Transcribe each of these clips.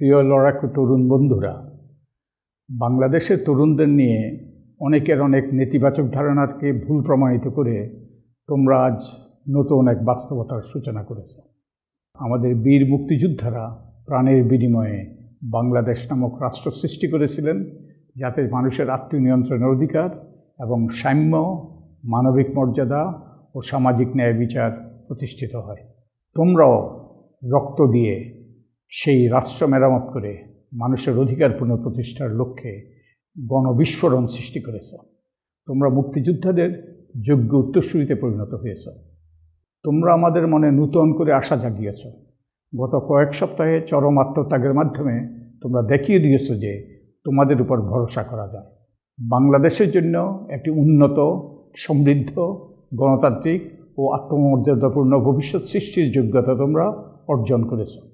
প্রিয় লড়াকু তরুণ বন্ধুরা, বাংলাদেশের তরুণদের নিয়ে অনেকের অনেক নেতিবাচক ধারণাকে ভুল প্রমাণিত করে তোমরা আজ নতুন এক বাস্তবতার সূচনা করেছ। আমাদের বীর মুক্তিযোদ্ধারা প্রাণের বিনিময়ে বাংলাদেশ নামক রাষ্ট্র সৃষ্টি করেছিলেন, যাতে মানুষের আত্মনিয়ন্ত্রণের অধিকার এবং সাম্য, মানবিক মর্যাদা ও সামাজিক ন্যায় বিচার প্রতিষ্ঠিত হয়। তোমরাও রক্ত দিয়ে সেই রাষ্ট্র মেরামত করে মানুষের অধিকার পুনঃপ্রতিষ্ঠার লক্ষ্যে গণবিস্ফোরণ সৃষ্টি করেছ। তোমরা মুক্তিযোদ্ধাদের যোগ্য উত্তরসূরিতে পরিণত হয়েছ। তোমরা আমাদের মনে নূতন করে আশা জাগিয়েছ। গত কয়েক সপ্তাহে চরম আত্মত্যাগের মাধ্যমে তোমরা দেখিয়ে দিয়েছ যে তোমাদের উপর ভরসা করা যায়। বাংলাদেশের জন্য একটি উন্নত, সমৃদ্ধ, গণতান্ত্রিক ও আত্মমর্যাদাপূর্ণ ভবিষ্যৎ সৃষ্টির যোগ্যতা তোমরা অর্জন করেছ।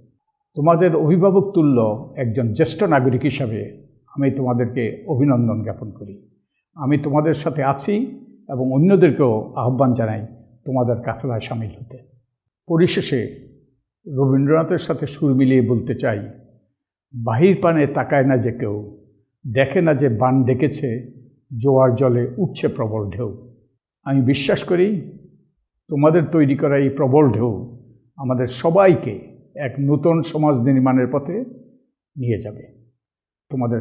তোমাদের অভিভাবক তুল্য একজন জ্যেষ্ঠ নাগরিক হিসাবে আমি তোমাদেরকে অভিনন্দন জ্ঞাপন করি। আমি তোমাদের সাথে আছি এবং অন্যদেরকেও আহ্বান জানাই তোমাদের কাফেলায় সামিল হতে। পরিশেষে রবীন্দ্রনাথের সাথে সুর মিলিয়ে বলতে চাই, বাহির পানে তাকায় না যে কেউ, দেখে না যে বান ডেকেছে, জোয়ার জলে উঠছে প্রবল ঢেউ। আমি বিশ্বাস করি, তোমাদের তৈরি করা এই প্রবল ঢেউ আমাদের সবাইকে এক নূতন সমাজ নির্মাণের পথে নিয়ে যাবে। তোমাদের